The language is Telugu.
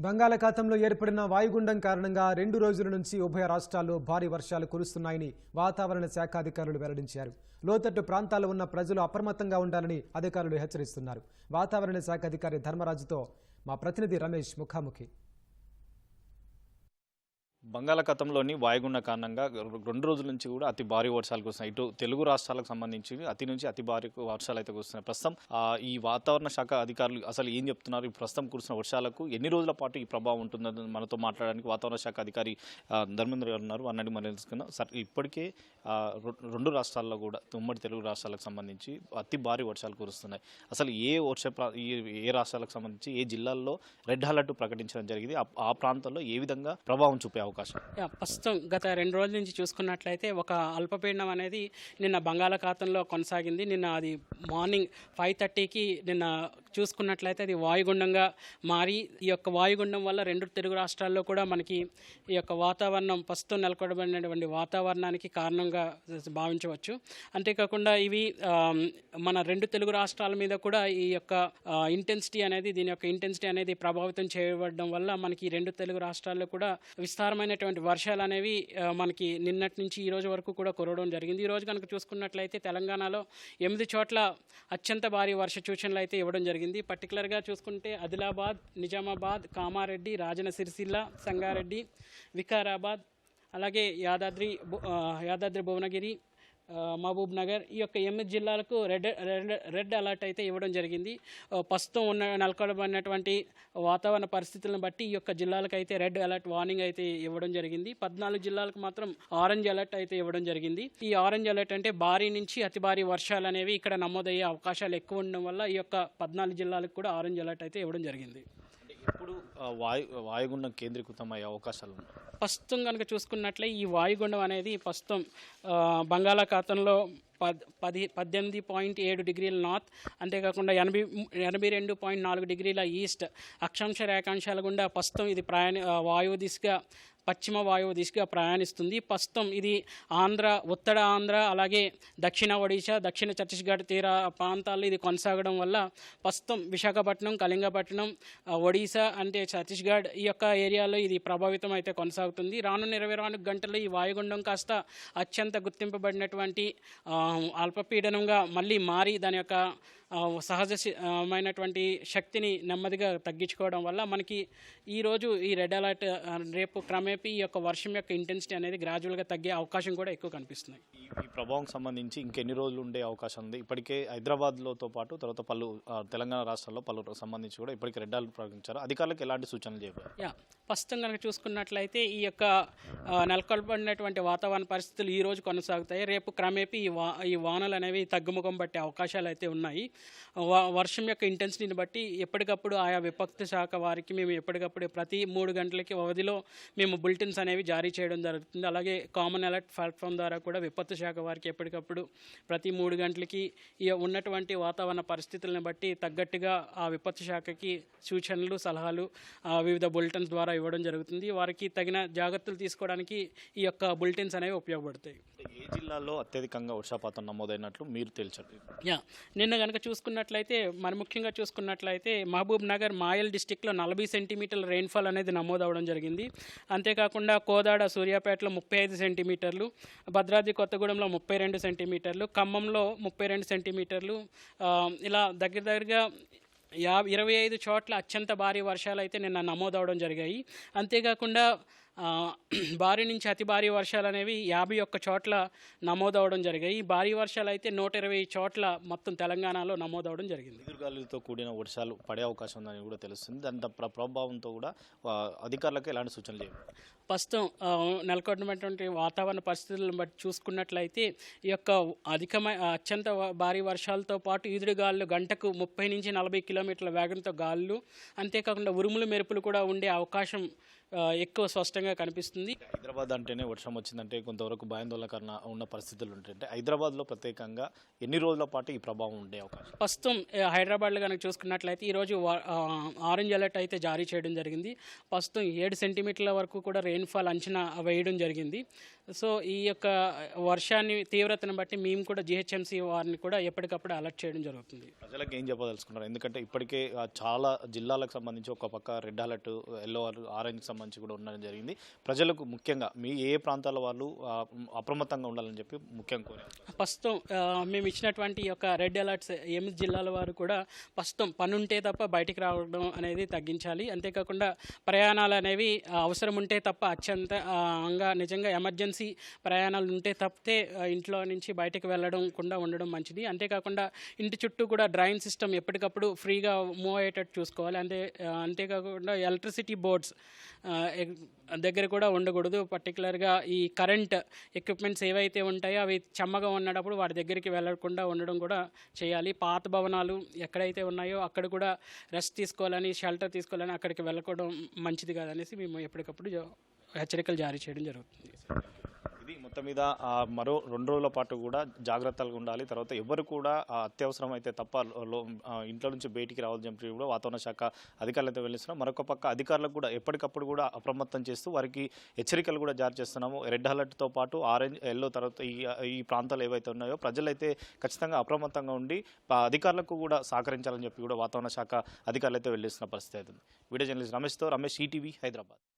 బంగాళాఖాతంలో ఏర్పడిన వాయుగుండం కారణంగా రెండు రోజుల నుంచి ఉభయ రాష్ట్రాల్లో భారీ వర్షాలు కురుస్తున్నాయని వాతావరణ శాఖ అధికారులు వెల్లడించారు. లోతట్టు ప్రాంతాల్లో ఉన్న ప్రజలు అప్రమత్తంగా ఉండాలని అధికారులు హెచ్చరిస్తున్నారు. వాతావరణ శాఖ అధికారి ధర్మరాజుతో మా ప్రతినిధి రమేష్ ముఖాముఖి. బంగాళాఖాతంలోని వాయుగుండ కారణంగా రెండు రోజుల నుంచి కూడా అతి భారీ వర్షాలు కురుస్తున్నాయి ఇటు తెలుగు రాష్ట్రాలకు సంబంధించి అతి నుంచి అతి భారీ వర్షాలు అయితే కురుస్తున్నాయి. ప్రస్తుతం ఈ వాతావరణ శాఖ అధికారులు అసలు ఏం చెప్తున్నారు? ఈ ప్రస్తుతం కురుస్తున్న వర్షాలకు ఎన్ని రోజుల పాటు ఈ ప్రభావం ఉంటుందని మనతో మాట్లాడడానికి వాతావరణ శాఖ అధికారి ధర్మేంద్ర గారు ఉన్నారు. అన్నది మనం తెలుసుకుందాం. సార్ ఇప్పటికే రెండు రాష్ట్రాల్లో కూడా ఉమ్మడి తెలుగు రాష్ట్రాలకు సంబంధించి అతి భారీ వర్షాలు కురుస్తున్నాయి. అసలు ఏ వర్ష ఏ రాష్ట్రాలకు సంబంధించి ఏ జిల్లాల్లో రెడ్ అలర్ట్ ప్రకటించడం జరిగింది? ఆ- ఆ ప్రాంతాల్లో ఏ విధంగా ప్రభావం చూపే అవకాశం. ప్రస్తుతం గత రెండు రోజుల నుంచి చూసుకున్నట్లయితే ఒక అల్పపీడనం అనేది నిన్న బంగాళాఖాతంలో కొనసాగింది. నిన్న అది మార్నింగ్ ఫైవ్ థర్టీకి నిన్న చూసుకున్నట్లయితే అది వాయుగుండంగా మారి ఈ యొక్క వాయుగుండం వల్ల రెండు తెలుగు రాష్ట్రాల్లో కూడా మనకి ఈ యొక్క వాతావరణం ప్రస్తుతం నెలకొడబడినటువంటి వాతావరణానికి కారణంగా భావించవచ్చు. అంతేకాకుండా ఇవి మన రెండు తెలుగు రాష్ట్రాల మీద కూడా ఈ యొక్క ఇంటెన్సిటీ అనేది దీని యొక్క ఇంటెన్సిటీ అనేది ప్రభావితం చేయబడడం వల్ల మనకి రెండు తెలుగు రాష్ట్రాల్లో కూడా విస్తారమైన విస్తారమైనటువంటి వర్షాలు అనేవి మనకి నిన్నటి నుంచి ఈ రోజు వరకు కూడా కురవడం జరిగింది. ఈ రోజు కనుక చూసుకున్నట్లయితే తెలంగాణలో ఎనిమిది చోట్ల అత్యంత భారీ వర్ష సూచనలు అయితే ఇవ్వడం జరిగింది. పర్టికులర్గా చూసుకుంటే ఆదిలాబాద్ నిజామాబాద్ కామారెడ్డి రాజన సిరిసిల్ల సంగారెడ్డి వికారాబాద్ అలాగే యాదాద్రి భు- యాదాద్రి భువనగిరి మహబూబ్ నగర్ ఈ యొక్క ఎనిమిది జిల్లాలకు రెడ్ రెడ్ రెడ్ అలర్ట్ అయితే ఇవ్వడం జరిగింది. ప్రస్తుతం ఉన్న నెలకొనబడినటువంటి వాతావరణ పరిస్థితులను బట్టి ఈ యొక్క జిల్లాలకు అయితే రెడ్ అలర్ట్ వార్నింగ్ అయితే ఇవ్వడం జరిగింది. పద్నాలుగు జిల్లాలకు మాత్రం ఆరెంజ్ అలర్ట్ అయితే ఇవ్వడం జరిగింది. ఈ ఆరెంజ్ అలర్ట్ అంటే భారీ నుంచి అతి భారీ వర్షాలు అనేవి ఇక్కడ నమోదయ్యే అవకాశాలు ఎక్కువ ఉండడం వల్ల ఈ యొక్క పద్నాలుగు జిల్లాలకు కూడా ఆరెంజ్ అలర్ట్ అయితే ఇవ్వడం జరిగింది. ఎప్పుడు వాయు వాయుగుండం కేంద్రీకృతం అయ్యే అవకాశాలు ఉన్నాయి. ప్రస్తుతం కనుక చూసుకున్నట్లే ఈ వాయుగుండం అనేది ప్రస్తుతం బంగాళాఖాతంలో పద్ పది పద్దెనిమిది పాయింట్ ఏడు డిగ్రీల నార్త్ అంతేకాకుండా ఎనభై ఎనభై రెండు పాయింట్ నాలుగు డిగ్రీల ఈస్ట్. అక్షాంశ రేఖాంశాల గుండా ప్రస్తుతం ఇది ప్రయాణ వాయువు దిశగా పశ్చిమ వాయువు దిశగా ప్రయాణిస్తుంది. ప్రస్తుతం ఇది ఆంధ్ర ఉత్తర ఆంధ్ర అలాగే దక్షిణ ఒడిశా దక్షిణ ఛత్తీస్గఢ్ తీర ప్రాంతాల్లో ఇది కొనసాగడం వల్ల ప్రస్తుతం విశాఖపట్నం కళింగపట్నం ఒడిశా అంటే ఛత్తీస్గఢ్ ఈ యొక్క ఏరియాలో ఇది ప్రభావితం అయితే కొనసాగుతుంది. రానున్న ఇరవై నాలుగు గంటల్లో ఈ వాయుగుండం కాస్త అత్యంత గుర్తింపబడినటువంటి అల్పపీడనంగా మళ్ళీ మారి దాని యొక్క సహజ మైనటువంటి శక్తిని నెమ్మదిగా తగ్గించుకోవడం వల్ల మనకి ఈరోజు ఈ రెడ్ అలర్ట్ రేపు క్రమేపీ ఈ యొక్క వర్షం యొక్క ఇంటెన్సిటీ అనేది గ్రాడ్యువల్గా తగ్గే అవకాశం కూడా ఎక్కువ కనిపిస్తుంది ఈ ప్రభావం సంబంధించి ఇంకెన్ని రోజులు ఉండే అవకాశం ఉంది? ఇప్పటికే హైదరాబాద్లోతో పాటు తర్వాత పలు తెలంగాణ రాష్ట్రాల్లో పలు సంబంధించి కూడా ఇప్పటికే రెడ్ అలర్ట్ ప్రకటించారు. అధికారులకు ఎలాంటి సూచనలు చెప్పారు యా ప్రస్తుతం కనుక చూసుకున్నట్లయితే ఈ యొక్క నెలకొల్పడినటువంటి వాతావరణ పరిస్థితులు ఈ రోజు కొనసాగుతాయి. రేపు క్రమేపీ ఈ వా ఈ వానలు అనేవి తగ్గుముఖం పట్టే అవకాశాలు అయితే ఉన్నాయి. వర్షం యొక్క ఇంటెన్సిటీని బట్టి ఎప్పటికప్పుడు ఆయా విపత్తు శాఖ వారికి మేము ఎప్పటికప్పుడు ప్రతి మూడు గంటలకి వ్యవధిలో మేము బులెటిన్స్ అనేవి జారీ చేయడం జరుగుతుంది. అలాగే కామన్ అలర్ట్ ప్లాట్ఫామ్ ద్వారా కూడా విపత్తు శాఖ వారికి ఎప్పటికప్పుడు ప్రతి మూడు గంటలకి ఈ ఉన్నటువంటి వాతావరణ పరిస్థితులను బట్టి తగ్గట్టుగా ఆ విపత్తు శాఖకి సూచనలు సలహాలు వివిధ బులెటిన్స్ ద్వారా ఇవ్వడం జరుగుతుంది. వారికి తగిన జాగ్రత్తలు తీసుకోవడానికి ఈ యొక్క బులెటిన్స్ అనేవి ఉపయోగపడతాయి. ఏ జిల్లాలో అత్యధికంగా వర్షపాతం నమోదైనట్లు మీరు తేల్చారు యా నిన్న కనుక చూసుకున్నట్లయితే మరి ముఖ్యంగా చూసుకున్నట్లయితే మహబూబ్ నగర్ మాయల్ డిస్టిక్లో నలభై సెంటీమీటర్ల రెయిన్ఫాల్ అనేది నమోదవడం జరిగింది. అంతేకాకుండా కోదాడ సూర్యాపేటలో ముప్పై ఐదు సెంటీమీటర్లు భద్రాద్రి కొత్తగూడెంలో ముప్పై రెండు సెంటీమీటర్లు ఖమ్మంలో ముప్పై రెండు సెంటీమీటర్లు ఇలా దగ్గర దగ్గరగా యా ఇరవై ఐదు చోట్ల అత్యంత భారీ వర్షాలు అయితే నిన్న నమోదవడం జరిగాయి. అంతేకాకుండా భారీ నుంచి అతి భారీ వర్షాలు అనేవి యాభై ఒక్క చోట్ల నమోదవడం జరిగాయి. ఈ భారీ వర్షాలు అయితే నూట ఇరవై చోట్ల మొత్తం తెలంగాణలో నమోదవడం జరిగింది. ఎదురుగాలులతో కూడిన వర్షాలు పడే అవకాశం ఉందని కూడా తెలుస్తుంది. దాని ప్రభావంతో కూడా అధికారులకు ఎలాంటి సూచనలు చెప్పారు ప్రస్తుతం నెలకొన్నటువంటి వాతావరణ పరిస్థితులను బట్టి చూసుకున్నట్లయితే ఈ యొక్క అధికమైన అత్యంత భారీ వర్షాలతో పాటు ఈదురు గాలులు గంటకు ముప్పై నుంచి నలభై కిలోమీటర్ల వేగంతో గాలులు అంతేకాకుండా ఉరుములు మెరుపులు కూడా ఉండే అవకాశం ఎక్కువ స్పష్టంగా కనిపిస్తుంది. హైదరాబాద్ అంటేనే వర్షం వచ్చిందంటే కొంతవరకు భయాందోళనకరణ ఉన్న పరిస్థితులు ఉంటాయి. అంటే హైదరాబాద్లో ప్రత్యేకంగా ఎన్ని రోజుల పాటు ఈ ప్రభావం ఉండే అవకాశం? ప్రస్తుతం హైదరాబాద్లో కనుక చూసుకున్నట్లయితే ఈరోజు ఆరెంజ్ అలర్ట్ అయితే జారీ చేయడం జరిగింది. ప్రస్తుతం ఏడు సెంటీమీటర్ల వరకు కూడా రెయిన్ఫాల్ అంచనా వేయడం జరిగింది. సో ఈ యొక్క వర్షాన్ని తీవ్రతను బట్టి మేము కూడా జిహెచ్ఎంసీ వారిని కూడా ఎప్పటికప్పుడు అలర్ట్ చేయడం జరుగుతుంది. ప్రజలకు ఏం చెప్పదలుచుకున్నారు? ఎందుకంటే ఇప్పటికే చాలా జిల్లాలకు సంబంధించి ఒక పక్క red alert yellow alert orange సంబంధించి కూడా ఉండడం జరిగింది. ప్రజలకు ముఖ్యంగా మీ ఏ ప్రాంతాల వాళ్ళు అప్రమత్తంగా ఉండాలని చెప్పి ముఖ్యంగా కోరారు ప్రస్తుతం మేము ఇచ్చినటువంటి యొక్క రెడ్ అలర్ట్స్ ఎనిమిది జిల్లాల వారు కూడా ప్రస్తుతం పని ఉంటే తప్ప బయటికి రావడం అనేది తగ్గించాలి. అంతేకాకుండా ప్రయాణాలు అనేవి అవసరం ఉంటే తప్ప అత్యంత ఆ, అంగా నిజంగా ఎమర్జెన్సీ ప్రయాణాలు ఉంటే తప్పితే ఇంట్లో నుంచి బయటికి వెళ్ళడం కూడా ఉండడం మంచిది. అంతేకాకుండా ఇంటి చుట్టూ కూడా డ్రైన్ సిస్టమ్ ఎప్పటికప్పుడు ఫ్రీగా మూవ్ అయ్యేటట్టు చూసుకోవాలి. అంతే అంతేకాకుండా ఎలక్ట్రిసిటీ బోర్డ్స్ దగ్గర కూడా ఉండకూడదు. పర్టికులర్గా ఈ కరెంట్ ఎక్విప్మెంట్స్ ఏవైతే ఉంటాయో అవి చెమ్మగా ఉన్నప్పుడు వాటి దగ్గరికి వెళ్ళకుండా ఉండడం కూడా చేయాలి. పాత భవనాలు ఎక్కడైతే ఉన్నాయో అక్కడ కూడా రెస్ట్ తీసుకోవాలని షెల్టర్ తీసుకోవాలని అక్కడికి వెళ్ళకూడడం మంచిది కాదనేసి మేము ఎప్పటికప్పుడు హెచ్చరికలు జారీ చేయడం జరుగుతుంది. మొత్తం మీద మరో రెండు రోజుల పాటు కూడా జాగ్రత్తగా ఉండాలి. తర్వాత ఎవరు కూడా అత్యవసరం అయితే తప్ప లో- ఇంట్లో నుంచి బయటికి రావాలని చెప్పి కూడా వాతావరణ శాఖ అధికారులతో వెళ్ళిస్తున్నాం. మరొక పక్క అధికారులకు కూడా ఎప్పటికప్పుడు కూడా అప్రమత్తం చేస్తూ వారికి హెచ్చరికలు కూడా జారీ చేస్తున్నాము. రెడ్ అలర్ట్తో పాటు ఆరెంజ్ ఎల్లో తర్వాత ఈ ఈ ప్రాంతాలు ఏవైతే ఉన్నాయో ప్రజలైతే ఖచ్చితంగా అప్రమత్తంగా ఉండి అధికారులకు కూడా సహకరించాలని చెప్పి కూడా వాతావరణ శాఖ అధికారులు అయితే వెళ్ళిస్తున్న పరిస్థితి అవుతుంది వీడియో జర్నలిస్ట్ రమేష్తో రమేష్ ఈటీవీ హైదరాబాద్.